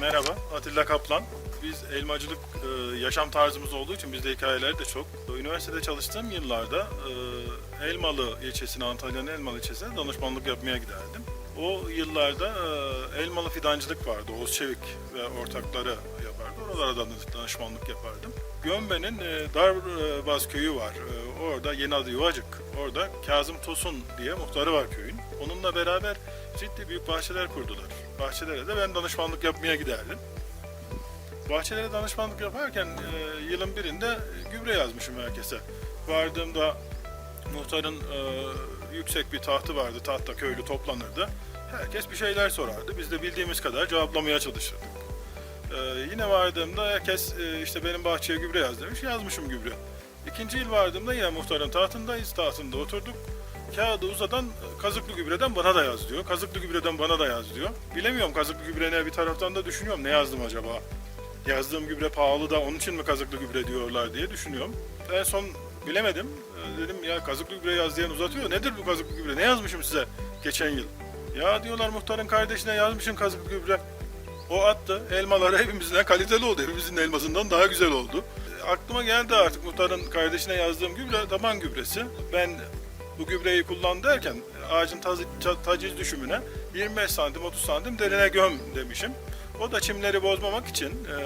Merhaba, Atilla Kaplan. Biz elmacılık e, yaşam tarzımız olduğu için bizde hikayeler de çok. Üniversitede çalıştığım yıllarda e, Elmalı ilçesine, Antalya'nın Elmalı ilçesine danışmanlık yapmaya giderdim. O yıllarda e, Elmalı fidancılık vardı. Oğuz Çevik ve ortakları yapardı. Oralara da danışmanlık yapardım. Gömbe'nin e, Darbaz köyü var. E, orada yeni adı Yuvacık. Orada Kazım Tosun diye muhtarı var köyün. Onunla beraber ciddi büyük bahçeler kurdular. Bahçelere de ben danışmanlık yapmaya giderdim. Bahçelere danışmanlık yaparken e, yılın birinde gübre yazmışım herkese. Vardığımda muhtarın e, yüksek bir tahtı vardı. Tahta köylü toplanırdı. Herkes bir şeyler sorardı. Biz de bildiğimiz kadar cevaplamaya çalışırdık. E, yine vardığımda herkes e, işte benim bahçeye gübre yaz demiş. Yazmışım gübre. İkinci yıl vardığımda yine muhtarın tahtındayız. Tahtında oturduk. Kağıdı uzadan e, kazıklı gübreden bana da yaz diyor. Kazıklı gübreden bana da yaz diyor. Bilemiyorum kazıklı gübre ne bir taraftan da düşünüyorum ne yazdım acaba. Yazdığım gübre pahalı da onun için mi kazıklı gübre diyorlar diye düşünüyorum. En son bilemedim. Ee, Dedim ya kazıklı gübre yaz diyen uzatıyor. Nedir bu kazıklı gübre? Ne yazmışım size geçen yıl? Ya diyorlar muhtarın kardeşine yazmışsın kazıklı gübre. O attı. Elmalar hepimizden kaliteli oldu. Hepimizin elmasından daha güzel oldu. E, Aklıma geldi artık muhtarın kardeşine yazdığım gübre taban gübresi. Ben bu gübreyi kullan derken ağacın taciz düşümüne 25 santim 30 santim derine göm demişim. O da çimleri bozmamak için e,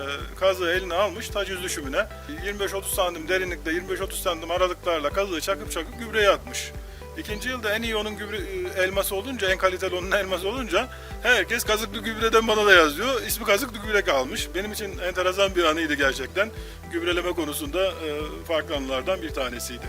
kazığı eline almış taciz düşümüne 25-30 santim derinlikte 25-30 santim aralıklarla kazığı çakıp çakıp gübreye atmış. İkinci yılda en iyi onun gübre, e, elması olunca, en kaliteli onun elması olunca herkes kazıklı gübreden bana da yazıyor. İsmi kazıklı gübre kalmış. Benim için enteresan bir anıydı gerçekten. Gübreleme konusunda e, farklı anılardan bir tanesiydi.